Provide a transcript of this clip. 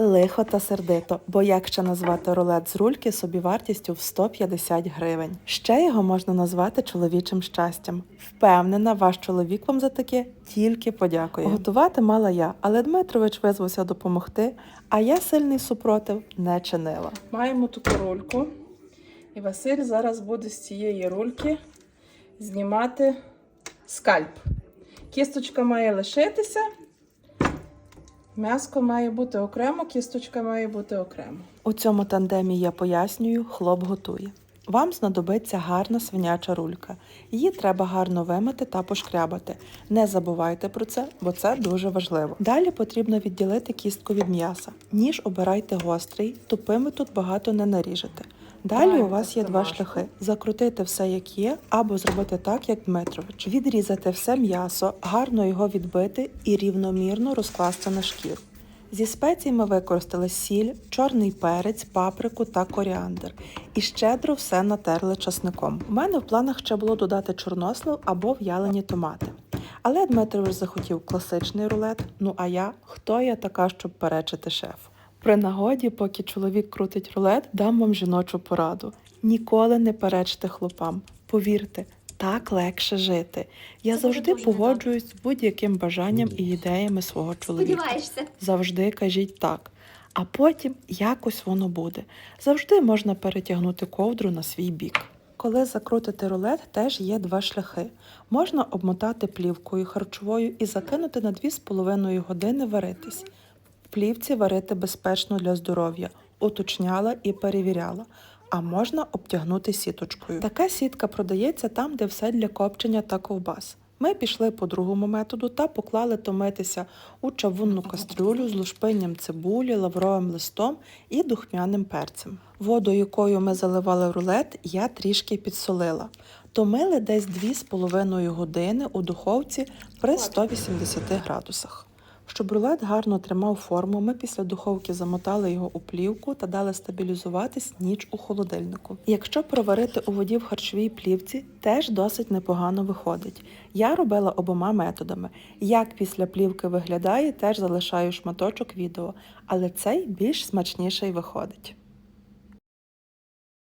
Лихо та сердито, бо як ще назвати рулет з рульки собівартістю в 150 гривень. Ще його можна назвати чоловічим щастям. Впевнена, ваш чоловік вам за таке тільки подякує. Готувати мала я, але Дмитрович визвався допомогти, а я сильний супротив не чинила. Маємо таку рульку. І Василь зараз буде з цієї рульки знімати скальп. Кісточка має лишитися. М'яско має бути окремо, кісточка має бути окремо. У цьому тандемі я пояснюю, хлоп готує. Вам знадобиться гарна свиняча рулька. Її треба гарно вимити та пошкрябати. Не забувайте про це, бо це дуже важливо. Далі потрібно відділити кістку від м'яса. Ніж обирайте гострий, тупими тут багато не наріжете. Далі у вас є два шляхи: закрутити все як є, або зробити так, як Дмитрович. Відрізати все м'ясо, гарно його відбити і рівномірно розкласти на шкіру. Зі спецій ми використали сіль, чорний перець, паприку та коріандр. І щедро все натерли часником. У мене в планах ще було додати чорнослив або в'ялені томати. Але Дмитрович захотів класичний рулет. Ну а я хто я така, щоб перечити шефу? При нагоді, поки чоловік крутить рулет, дам вам жіночу пораду. Ніколи не перечте хлопам. Повірте, так легше жити. Я Це завжди погоджуюсь з будь-яким бажанням і ідеями свого чоловіка. Сподіваєшся. Завжди кажіть так. А потім якось воно буде. Завжди можна перетягнути ковдру на свій бік. Коли закрутити рулет, теж є два шляхи. Можна обмотати плівкою харчовою і закинути на 2,5 години варитись. Плівці варити безпечно для здоров'я, уточняла і перевіряла. А можна обтягнути сіточкою. Така сітка продається там, де все для копчення та ковбас. Ми пішли по другому методу та поклали томитися у чавунну кастрюлю з лушпинням цибулі, лавровим листом і духмяним перцем. Воду, якою ми заливали рулет, я трішки підсолила. Томили десь 2,5 години у духовці при 180 градусах. Щоб рулет гарно тримав форму, ми після духовки замотали його у плівку та дали стабілізуватись ніч у холодильнику. Якщо проварити у воді в харчовій плівці, теж досить непогано виходить. Я робила обома методами. Як після плівки виглядає, теж залишаю шматочок відео, але цей більш смачніший виходить.